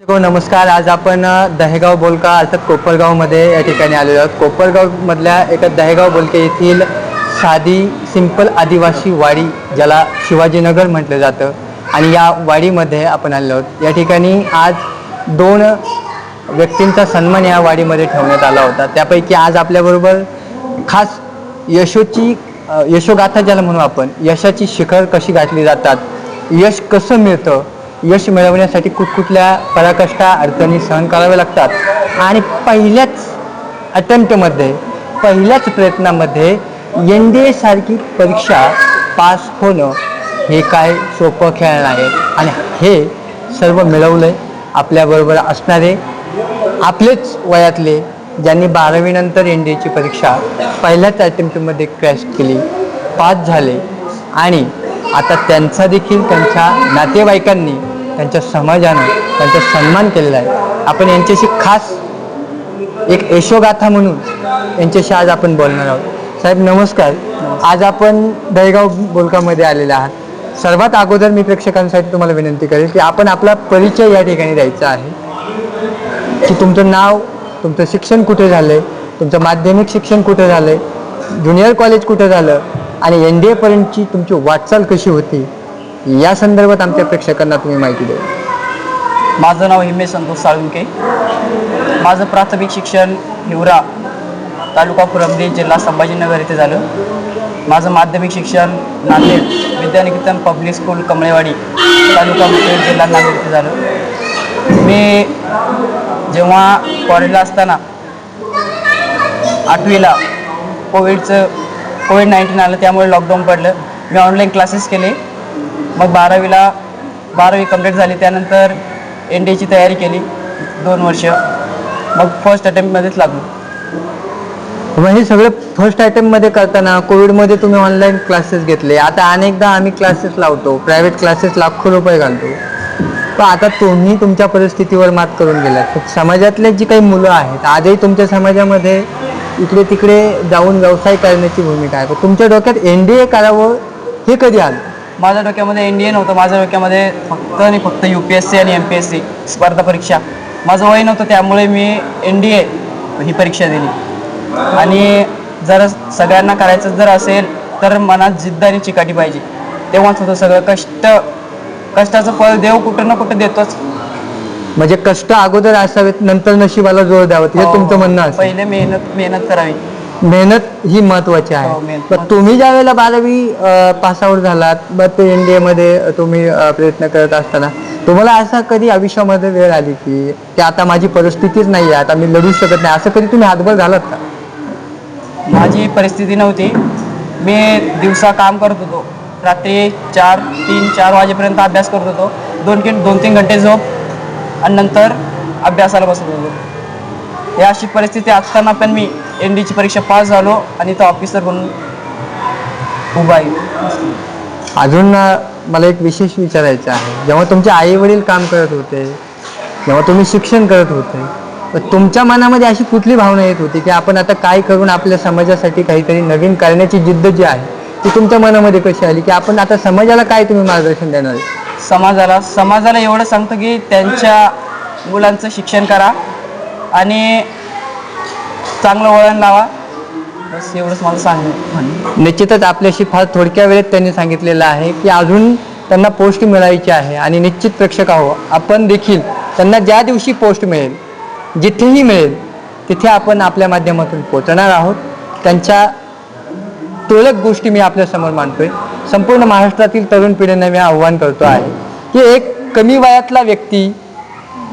हो, नमस्कार. आज आपण दहेगाव बोलका अर्थात कोपरगावमध्ये या ठिकाणी आलेलो आहोत. कोपरगावमधल्या एका दहेगाव बोलके येथील साधी सिंपल आदिवासी वाडी ज्याला शिवाजीनगर म्हटलं जातं आणि या वाडीमध्ये आपण आलेलो आहोत. या ठिकाणी आज दोन व्यक्तींचा सन्मान या वाडीमध्ये ठेवण्यात आला होता. त्यापैकी आज आपल्याबरोबर खास यशोची यशोगाथा ज्याला म्हणू आपण यशाची शिखर कशी गाठली जातात यश कसं मिळतं यश मिळवण्यासाठी कुठकुठल्या पराकष्टा अडचणी सहन कराव्या लागतात. आणि पहिल्याच अटेम्प्टमध्ये पहिल्याच प्रयत्नामध्ये एन डी एसारखी परीक्षा पास होणं हे काय सोपं खेळ नाही. आणि हे सर्व मिळवलं आपल्याबरोबर असणारे आपलेच वयातले ज्यांनी बारावीनंतर एन डी एची परीक्षा पहिल्याच अटेम्प्टमध्ये क्रॅश केली पास झाले. आणि आता त्यांचा देखील त्यांच्या नातेवाईकांनी त्यांच्या समाजानं त्यांचा सन्मान केलेला आहे. आपण यांच्याशी खास एक यशोगाथा म्हणून यांच्याशी आज आपण बोलणार आहोत. साहेब नमस्कार. आज आपण दहेगाव बोलकामध्ये आलेले आहात. सर्वात अगोदर मी प्रेक्षकांसाठी तुम्हाला विनंती करेल की आपण आपला परिचय या ठिकाणी द्यायचा आहे. की तुमचं नाव तुमचं शिक्षण कुठे झालंय तुमचं माध्यमिक शिक्षण कुठे झालंय ज्युनियर कॉलेज कुठे झालं आणि एन डी एपर्यंतची तुमची वाटचाल कशी होती या संदर्भात आमच्या प्रेक्षकांना तुम्ही माहिती द्या. माझं नाव हिमेश संतोष साळुंके. माझं प्राथमिक शिक्षण हिवरा तालुका फुलंब्री जिल्हा संभाजीनगर येथे झालं. माझं माध्यमिक शिक्षण नांदेड विद्यानिकेतन पब्लिक स्कूल कमळेवाडी तालुका मुखेड जिल्हा नांदेड येथे झालं. मी जेव्हा कॉलेजला असताना आठवीला कोविडचं कोविड नाईन्टीन आलं त्यामुळे लॉकडाऊन पडलं. मी ऑनलाईन क्लासेस केले. मग बारावीला बारावी कंप्लीट झाली त्यानंतर एन डी एची तयारी केली दोन वर्ष. मग फर्स्ट अटेम्प्टमध्येच लागलो. मग हे सगळे फर्स्ट अटेम्प्टमध्ये करताना कोविडमध्ये तुम्ही ऑनलाईन क्लासेस घेतले. आता अनेकदा आम्ही क्लासेस लावतो प्रायव्हेट क्लासेस लाखो रुपये घालतो. पण आता तुम्ही तुमच्या परिस्थितीवर मात करून गेलात. समाजातले जी काही मुलं आहेत आजही तुमच्या समाजामध्ये इकडे तिकडे जाऊन व्यवसाय करण्याची भूमिका आहे. पण तुमच्या डोक्यात एन डी ए करावं हे कधी आलं? माझ्या डोक्यामध्ये एन डी ए नव्हतं. माझ्या डोक्यामध्ये फक्त आणि फक्त यू पी एस सी आणि एम पी एस सी स्पर्धा परीक्षा. माझं वय नव्हतं त्यामुळे मी एन डी ए ही परीक्षा दिली. आणि जर सगळ्यांना करायचं जर असेल तर मनात जिद्द आणि चिकाटी पाहिजे. तेव्हाच होतं सगळं. कष्ट कष्टाचं फळ देव कुठं ना कुठं देतोच. म्हणजे कष्ट अगोदर असावेत नंतर नशिबाला जोर द्यावं. हे तुमचं म्हणणं पहिले मेहनत मेहनत करावी. मेहनत ही महत्वाची हो, आहे मेहनत. पण तुम्ही ज्या वेळेला बारावी पास आउट झालात मग ते एन डी एमध्ये तुम्ही अ, प्रयत्न करत असताना तुम्हाला असा कधी आयुष्यामध्ये वेळ आली की ते आता माझी परिस्थितीच नाही आहे आता मी लढू शकत नाही असं कधी तुम्ही हातभर झालात का? माझी परिस्थिती नव्हती. मी दिवसा काम करत होतो. रात्री चार तीन चार वाजेपर्यंत अभ्यास करत होतो. दोन किन दोन तीन घंटे झोप आणि नंतर अभ्यासाला बसत होतो. या अशी परिस्थिती असताना पण मी एन डीची परीक्षा पास झालो आणि तो ऑफिसर बनून उभा आहे. अजून मला एक विशेष विचारायचं आहे. जेव्हा तुमचे आई वडील काम करत होते जेव्हा तुम्ही शिक्षण करत होते तर तुमच्या मनामध्ये अशी कुठली भावना येत होती की आपण आता काय करून आपल्या समाजासाठी काहीतरी नवीन करण्याची जिद्द जी आहे ती तुमच्या मनामध्ये कशी आली? की आपण आता समाजाला काय तुम्ही मार्गदर्शन देणार? समाजाला समाजाला एवढं सांगतं की त्यांच्या मुलांचं शिक्षण करा आणि चांगलं वळण लावा. बस एवढंच मला सांग निश्चितच आपल्याशी फार थोडक्या वेळेत त्यांनी सांगितलेलं आहे की अजून त्यांना पोस्ट मिळायची आहे आणि निश्चित प्रेक्षक आहो आपण देखील त्यांना ज्या दिवशी पोस्ट मिळेल जिथेही मिळेल तिथे आपण आपल्या माध्यमातून पोचणार आहोत. त्यांच्या तुरळक गोष्टी मी आपल्यासमोर मांडतोय. संपूर्ण महाराष्ट्रातील तरुण पिढींना मी आव्हान करतो आहे की एक कमी वयातला व्यक्ती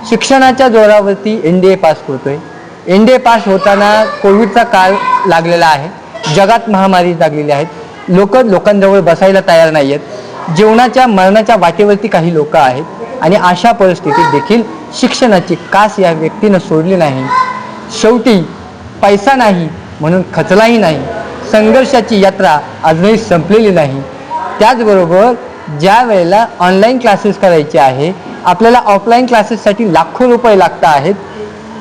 शिक्षणाच्या जोरावरती एन डी ए पास करतोय. एन डी ए पास होताना कोविडचा काळ लागलेला आहे. जगात महामारी लागलेली आहेत. लोक लोकांजवळ बसायला तयार नाही आहेत जीवनाच्या मरणाच्या वाटेवरती काही लोक आहेत आणि अशा परिस्थितीत देखील शिक्षणाची कास या व्यक्तीनं सोडली नाही. शेवटी पैसा नाही म्हणून खचलाही नाही. संघर्षाची यात्रा अजूनही संपलेली नाही. त्याचबरोबर ज्या वेळेला ऑनलाईन क्लासेस करायचे आहे आपल्याला ऑफलाईन क्लासेससाठी लाखो रुपये लागत आहेत.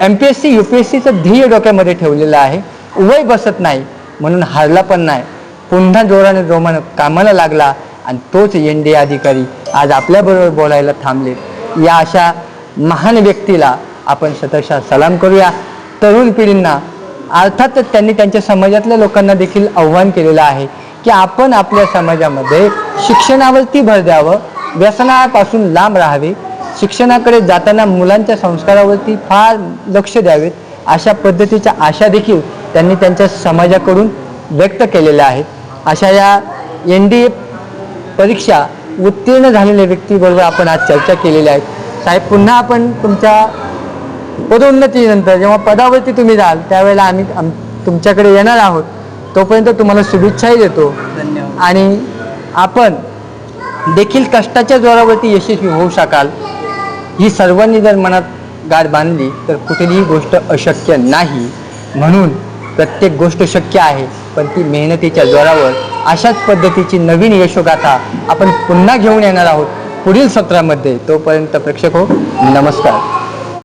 M P S C U P S सीचं ध्येय डोक्यामध्ये ठेवलेलं आहे. वय बसत नाही म्हणून हारला पण नाही. पुन्हा जोराने जोमानं कामाला लागला आणि तोच एन डी अधिकारी आज आपल्याबरोबर बोलायला थांबले या अशा महान व्यक्तीला आपण सतशा सलाम करूया. तरुण पिढींना अर्थातच त्यांनी त्यांच्या समाजातल्या लोकांना देखील आव्हान केलेलं आहे की आपण आपल्या समाजामध्ये शिक्षणावरती भर द्यावं व्यसनापासून लांब राहावे शिक्षणाकडे जाताना मुलांच्या संस्कारावरती फार लक्ष द्यावेत अशा पद्धतीच्या आशा देखील त्यांनी त्यांच्या समाजाकडून व्यक्त केलेल्या आहेत. अशा या एन डी ए परीक्षा उत्तीर्ण झालेल्या व्यक्तीबरोबर आपण आज चर्चा केलेल्या आहेत साहेब पुन्हा आपण तुमच्या पदोन्नतीनंतर जेव्हा पदावरती तुम्ही जाल त्यावेळेला आम्ही आम तुमच्याकडे येणार आहोत. तोपर्यंत तुम्हाला शुभेच्छाही देतो. धन्यवाद. आणि आपण देखील कष्टाच्या जोरावरती यशस्वी होऊ शकाल. ही सर्वांनी जर मनात गाठ बांधली तर कुठलीही गोष्ट अशक्य नाही. म्हणून प्रत्येक गोष्ट शक्य आहे पण ती मेहनतीच्या जोरावर. अशाच पद्धतीची नवीन यशोगाथा आपण पुन्हा घेऊन येणार आहोत पुढील सत्रामध्ये. तोपर्यंत प्रेक्षक हो नमस्कार.